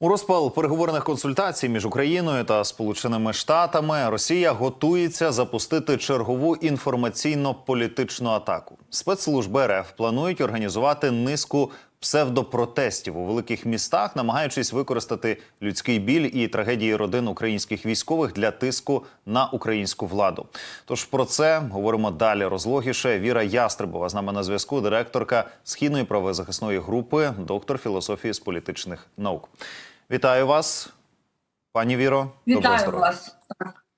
У розпал переговорних консультацій між Україною та Сполученими Штатами Росія готується запустити чергову інформаційно-політичну атаку. Спецслужби РФ планують організувати низку псевдопротестів у великих містах, намагаючись використати людський біль і трагедії родин українських військових для тиску на українську владу. Тож про це говоримо далі розлогіше. Віра Ястребова з нами на зв'язку, директорка східної правозахисної групи, доктор філософії з політичних наук. Вітаю вас, пані Віро. Вітаю вас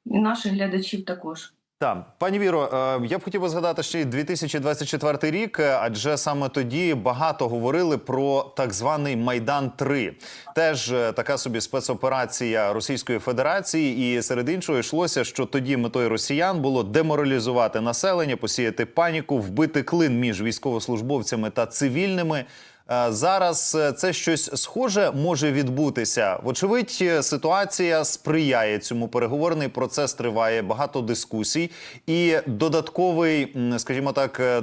і наших глядачів також. Так, пані Віро, е, я б хотів би згадати ще й 2024 рік, е, адже саме тоді багато говорили про так званий Майдан 3 Теж е, така собі спецоперація Російської Федерації, і серед іншого йшлося, що тоді метою росіян було деморалізувати населення, посіяти паніку, вбити клин між військовослужбовцями та цивільними. Е, Зараз е, це щось схоже може відбутися. Вочевидь, е, ситуація сприяє цьому. Переговорний процес триває, багато дискусій, і додатковий, скажімо так,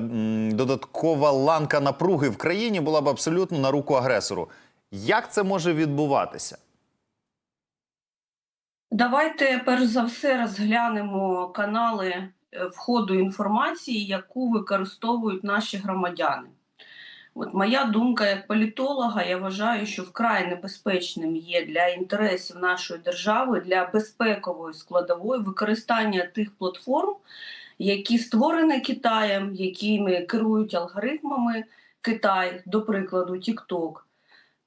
додаткова ланка напруги в країні була б абсолютно на руку агресору. Як це може відбуватися? Давайте перш за все розглянемо канали входу інформації, яку використовують наші громадяни. От моя думка як політолога, я вважаю, що вкрай небезпечним є для інтересів нашої держави, для безпекової складової використання тих платформ, які створені Китаєм, якими керують алгоритмами Китай, до прикладу, TikTok,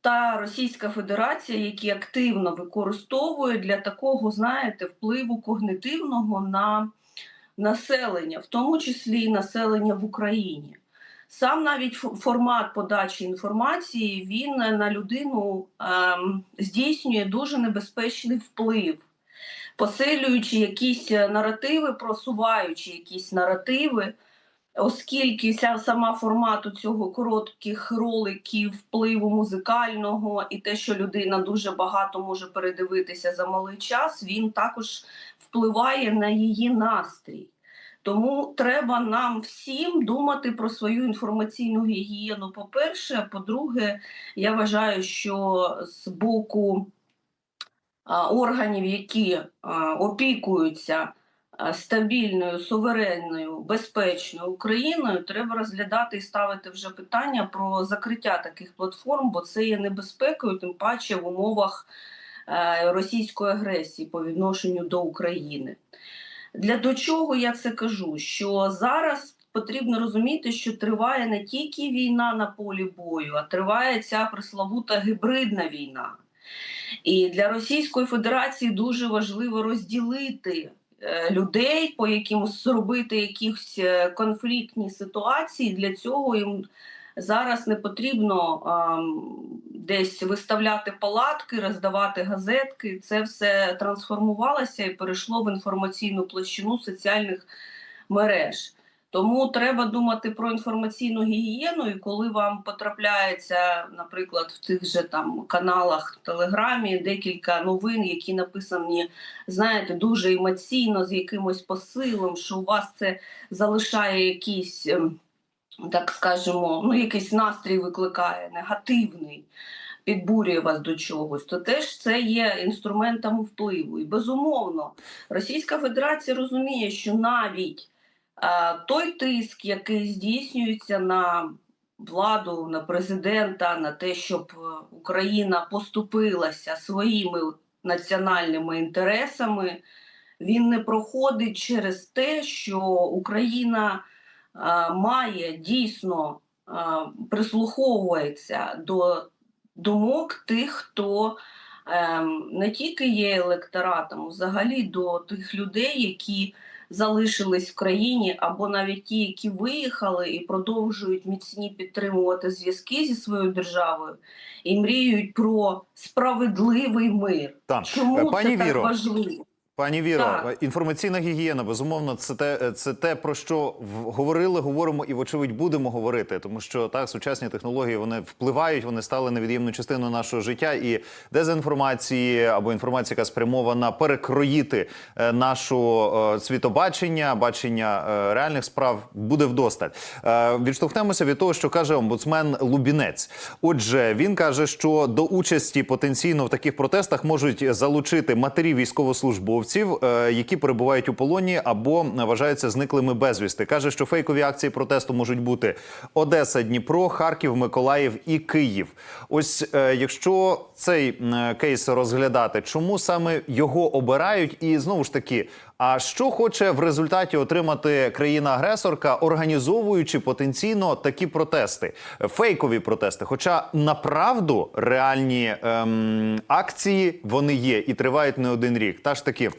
та Російська Федерація, які активно використовують для такого, знаєте, впливу когнитивного на населення, в тому числі і населення в Україні. Сам навіть формат подачі інформації він на людину ем, здійснює дуже небезпечний вплив, посилюючи якісь е, наративи, просуваючи якісь наративи, оскільки вся сама формату цього коротких роликів, впливу музикального і те, що людина дуже багато може передивитися за малий час, він також впливає на її настрій. Тому треба нам всім думати про свою інформаційну гігієну. По-перше, по-друге, я вважаю, що з боку органів, які опікуються стабільною, суверенною, безпечною Україною, треба розглядати і ставити вже питання про закриття таких платформ, бо це є небезпекою, тим паче в умовах е, російської агресії по відношенню до України. Для до чого я це кажу? Що зараз потрібно розуміти, що триває не тільки війна на полі бою, а триває ця пресловута гібридна війна. І для Російської Федерації дуже важливо розділити е, людей, по якимось зробити якісь е, конфліктні ситуації. Для цього їм зараз не потрібно ам, десь виставляти палатки, роздавати газетки. Це все трансформувалося і перейшло в інформаційну площину соціальних мереж. Тому треба думати про інформаційну гігієну, і коли вам потрапляється, наприклад, в тих же там каналах Телеграмі декілька новин, які написані, знаєте, дуже емоційно, з якимось посилом, що у вас це залишає якийсь, ем, так скажемо, ну якийсь настрій викликає негативний. Підбурює вас до чогось, то теж це є інструментом впливу. І безумовно, Російська Федерація розуміє, що навіть е, той тиск, який здійснюється на владу, на президента, на те, щоб е, Україна поступилася своїми національними інтересами, він не проходить через те, що Україна має дійсно е, прислуховується до думок тих, хто ем, не тільки є електоратом, взагалі до тих людей, які залишились в країні, або навіть ті, які виїхали і продовжують міцні підтримувати зв'язки зі своєю державою і мріють про справедливий мир. Так, Чому Е, пані це Віро, так важливо? Пані Віро, Так. інформаційна гігієна, безумовно, це те, це те, про що говорили, говоримо і, вочевидь, будемо говорити. Тому що так, сучасні технології вони впливають, вони стали невід'ємною частиною нашого життя. І дезінформації або інформація, яка спрямована перекроїти е, нашу е, світобачення, бачення е, реальних справ, буде вдосталь. Е, Відштовхнемося від того, що каже омбудсмен Лубінець. Отже, він каже, що до участі потенційно в таких протестах можуть залучити матері військовослужбовців, е, які перебувають у полоні або вважаються зниклими безвісти. Каже, що фейкові акції протесту можуть бути Одеса, Дніпро, Харків, Миколаїв і Київ. Ось е, якщо цей кейс розглядати, чому саме його обирають, і знову ж таки. А що хоче в результаті отримати країна-агресорка, організовуючи потенційно такі протести, фейкові протести? Хоча направду реальні ем, акції вони є і тривають не один рік. Та ж таки.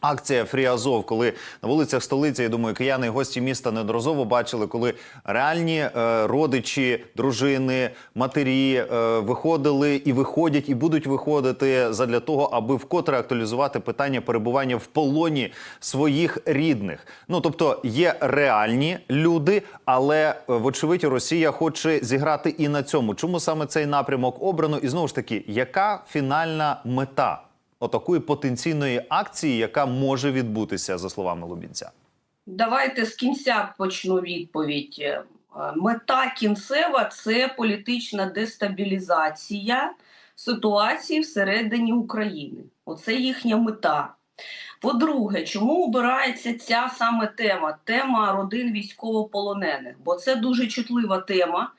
Акція Фрі Азов, коли на вулицях столиці, я думаю, кияни і гості міста неодноразово бачили, коли реальні е, родичі, дружини, матері е, виходили і виходять, і будуть виходити задля того, аби вкотре актуалізувати питання перебування в полоні своїх рідних. Ну тобто є реальні люди, але е, вочевидь Росія хоче зіграти і на цьому. Чому саме цей напрямок обрано? І знову ж таки, яка фінальна мета? Отакої потенційної акції, яка може відбутися, за словами Лубінця. Давайте з кінця почну відповідь. Е, Мета кінцева це політична дестабілізація ситуації всередині України. Оце їхня мета. По-друге, чому обирається ця саме тема? Тема родин військовополонених, бо це дуже чутлива тема.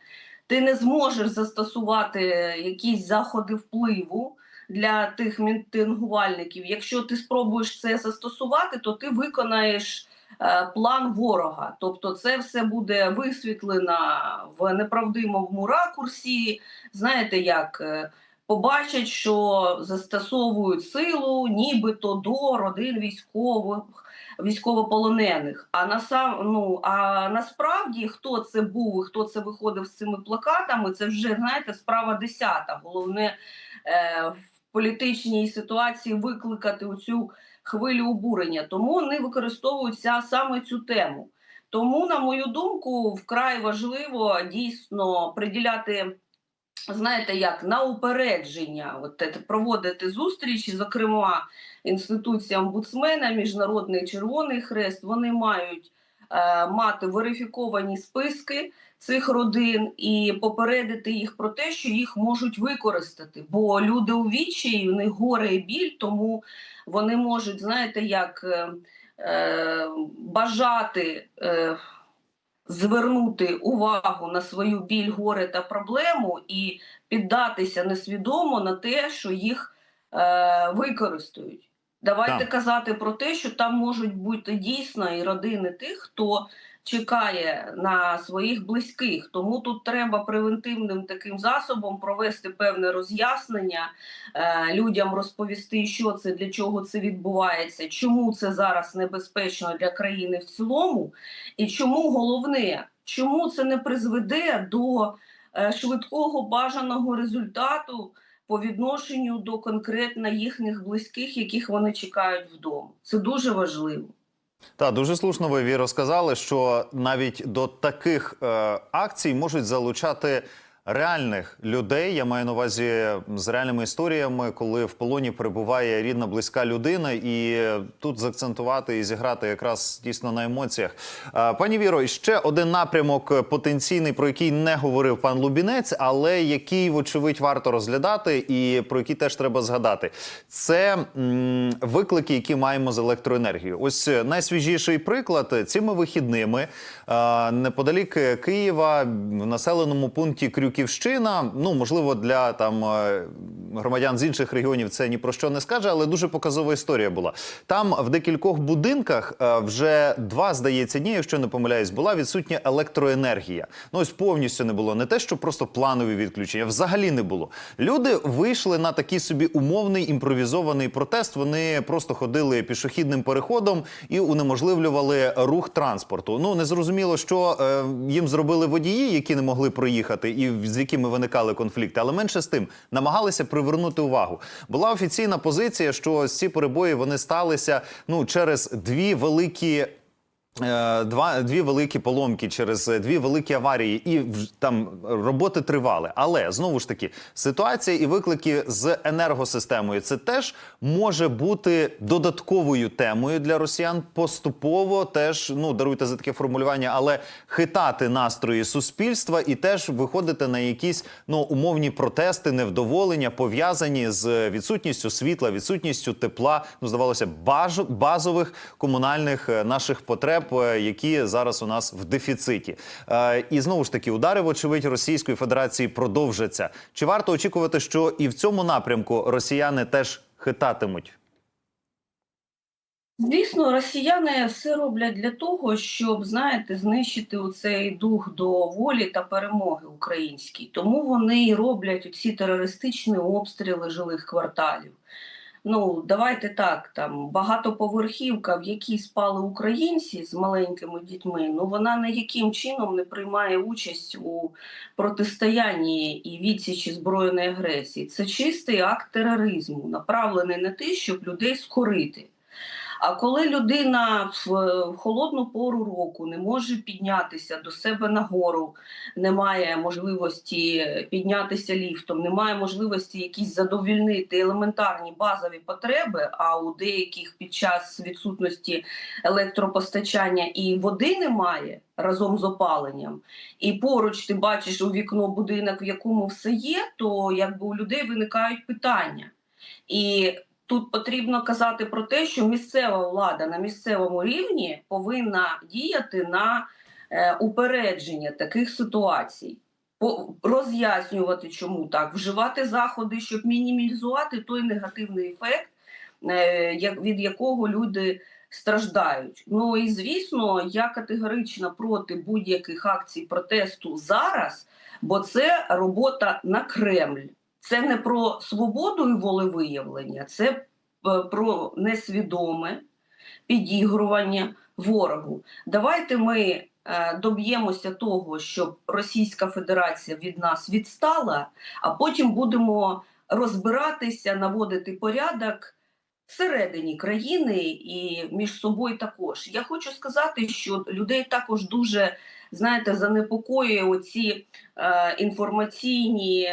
Ти не зможеш застосувати якісь заходи впливу для тих мітингувальників. Якщо ти спробуєш це застосувати, то ти виконаєш е, план ворога. Тобто, це все буде висвітлено в неправдивому ракурсі. Знаєте, як е, побачать, що застосовують силу, нібито до родин військових. Військовополонених, а насам ну а насправді хто це був і хто це виходив з цими плакатами, це вже знаєте справа десята. Головне е, політичній ситуації викликати оцю хвилю обурення. Тому вони використовуються саме цю тему. Тому, на мою думку, вкрай важливо дійсно приділяти. Знаєте, як на упередження, от проводити зустрічі, зокрема інституція омбудсмена, Міжнародний Червоний Хрест, вони мають е, мати верифіковані списки цих родин і попередити їх про те, що їх можуть використати. Бо люди у відчаї, у них горе і біль, тому вони можуть, знаєте, як е, е, бажати. Е, Звернути увагу на свою біль, горе та проблему і піддатися несвідомо на те, що їх е, використають. Давайте Так. казати про те, що там можуть бути дійсно і родини тих, хто чекає на своїх близьких. Тому тут треба превентивним таким засобом провести певне роз'яснення, е, людям розповісти, що це для чого це відбувається, чому це зараз небезпечно для країни в цілому, і чому головне, чому це не призведе до е, швидкого бажаного результату по відношенню до конкретно їхніх близьких, яких вони чекають вдома. Це дуже важливо. Та дуже слушно ви Віро, сказали, що навіть до таких е, акцій можуть залучати реальних людей. Я маю на увазі з реальними історіями, коли в полоні перебуває рідна близька людина, і тут заакцентувати і зіграти якраз дійсно на емоціях. Е, пані Віро, ще один напрямок потенційний, про який не говорив пан Лубінець, але який, вочевидь, варто розглядати, і про який теж треба згадати. Це виклики, які маємо з електроенергією. Ось найсвіжіший приклад цими вихідними е, неподалік Києва в населеному пункті Крюківщина. Ну можливо, для там е, громадян з інших регіонів це ні про що не скаже, але дуже показова історія була. Там в декількох будинках е, вже два, здається, дні, якщо не помиляюсь, була відсутня електроенергія. Ну ось повністю не було. Не те, що просто планові відключення, взагалі не було. Люди вийшли на такий собі умовний імпровізований протест. Вони просто ходили пішохідним переходом і унеможливлювали рух транспорту. Ну не зрозуміло, що е, їм зробили водії, які не могли проїхати, і в з якими виникали конфлікти, але менше з тим намагалися привернути увагу. Була офіційна позиція, що ці перебої вони сталися ну через дві великі. Е, Два дві великі поломки через е, дві великі аварії, і там роботи тривали. Але знову ж таки, ситуація і виклики з енергосистемою це теж може бути додатковою темою для росіян. Поступово теж ну даруйте за таке формулювання, але хитати настрої суспільства і теж виходити на якісь ну умовні протести, невдоволення пов'язані з відсутністю світла, відсутністю тепла. Ну здавалося, базових комунальних е, наших потреб, е, які зараз у нас в дефіциті. Е, І знову ж таки, удари, вочевидь, Російської Федерації продовжаться. Чи варто очікувати, що і в цьому напрямку росіяни теж хитатимуть? Звісно, росіяни все роблять для того, щоб знаєте, знищити цей дух до волі та перемоги українській. Тому вони і роблять ці терористичні обстріли жилих кварталів. Ну, давайте так, там багатоповерхівка, в якій спали українці з маленькими дітьми, ну вона ніяким чином не приймає участь у протистоянні і відсічі збройної агресії. Це чистий акт тероризму, направлений на те, щоб людей скорити. А коли людина в холодну пору року не може піднятися до себе на гору, не має можливості піднятися ліфтом, не має можливості якісь задовільнити елементарні базові потреби, а у деяких під час відсутності електропостачання і води немає разом з опаленням, і поруч ти бачиш у вікно будинок, в якому все є, то якби у людей виникають питання. І Тут потрібно казати про те, що місцева влада на місцевому рівні повинна діяти на е, упередження таких ситуацій, роз'яснювати, чому так, вживати заходи, щоб мінімізувати той негативний ефект, е, від якого люди страждають. Ну і звісно, я категорично проти будь-яких акцій протесту зараз, бо це робота на Кремль. Це не про свободу і волевиявлення, це е, про несвідоме підігрування ворогу. Давайте ми е, доб'ємося того, щоб Російська Федерація від нас відстала, а потім будемо розбиратися, наводити порядок всередині країни і між собою також. Я хочу сказати, що людей також дуже знаєте, занепокоює оці е, інформаційні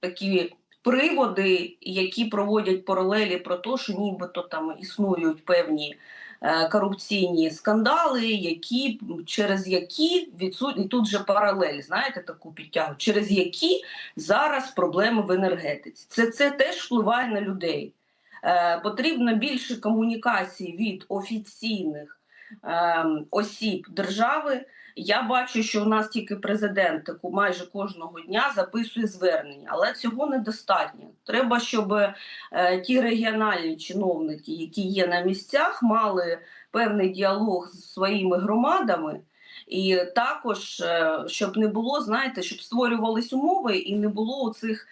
такі приводи, які проводять паралелі про те, що нібито там існують певні е, корупційні скандали, які через які відсутні тут же паралель, знаєте, таку підтягу, через які зараз проблеми в енергетиці. Це, це теж впливає на людей. Е, потрібно більше комунікації від офіційних осіб держави. Я бачу, що у нас тільки президент майже кожного дня записує звернення, але цього недостатньо. Треба, щоб е, ті регіональні чиновники, які є на місцях, мали певний діалог з своїми громадами. І також, е, щоб не було, знаєте, щоб створювались умови і не було цих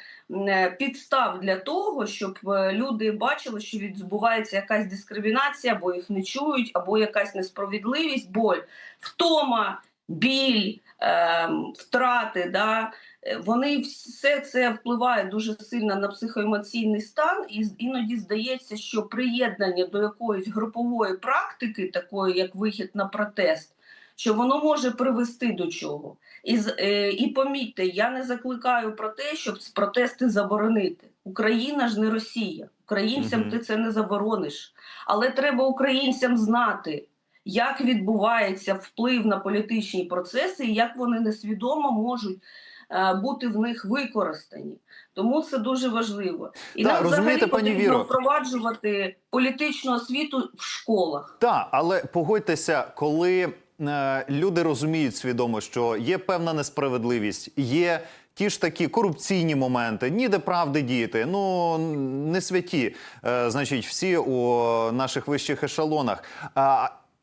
підстав для того, щоб е, люди бачили, що відбувається якась дискримінація, або їх не чують, або якась несправедливість, боль, втома, біль, ем, втрати. Да? Е, Вони все це впливає дуже сильно на психоемоційний стан, і іноді здається, що приєднання до якоїсь групової практики, такої як вихід на протест, що воно може привести до чого. І, е, і помітьте, я не закликаю про те, щоб протести заборонити. Україна ж не Росія. Українцям Мгм. ти це не заборониш. Але треба українцям знати, як відбувається вплив на політичні процеси і як вони несвідомо можуть е, бути в них використані. Тому це дуже важливо. І Так, нам взагалі потрібно впроваджувати політичну освіту в школах. Так, але погодьтеся, коли люди розуміють свідомо, що є певна несправедливість, є. Ті ж такі корупційні моменти, ніде правди діяти. Ну не святі, е, значить, всі у наших вищих ешелонах.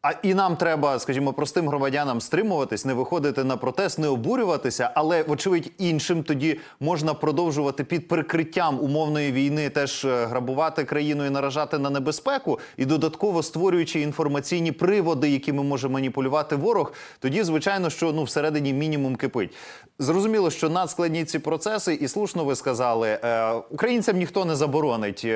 А і нам треба, скажімо, простим громадянам стримуватись, не виходити на протест, не обурюватися, але вочевидь іншим тоді можна продовжувати під прикриттям умовної війни теж е, грабувати країну і наражати на небезпеку, і додатково створюючи інформаційні приводи, якими може маніпулювати ворог. Тоді, звичайно, що ну всередині мінімум кипить. Зрозуміло, що надскладні ці процеси, і слушно ви сказали, е, українцям ніхто не заборонить.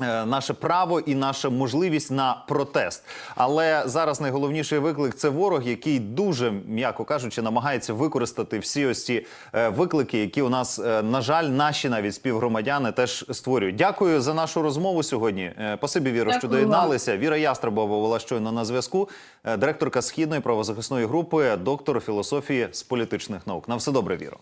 Е, Наше право і наша можливість на протест, але зараз найголовніший виклик це ворог, який дуже м'яко кажучи, намагається використати всі ось ці е, виклики, які у нас е, на жаль, наші навіть співгромадяни теж створюють. Дякую за нашу розмову сьогодні. Спасибі, Віро, що доєдналися. Віра Ястребова була щойно на зв'язку. Директорка східної правозахисної групи, доктор філософії з політичних наук. На все добре, Віро.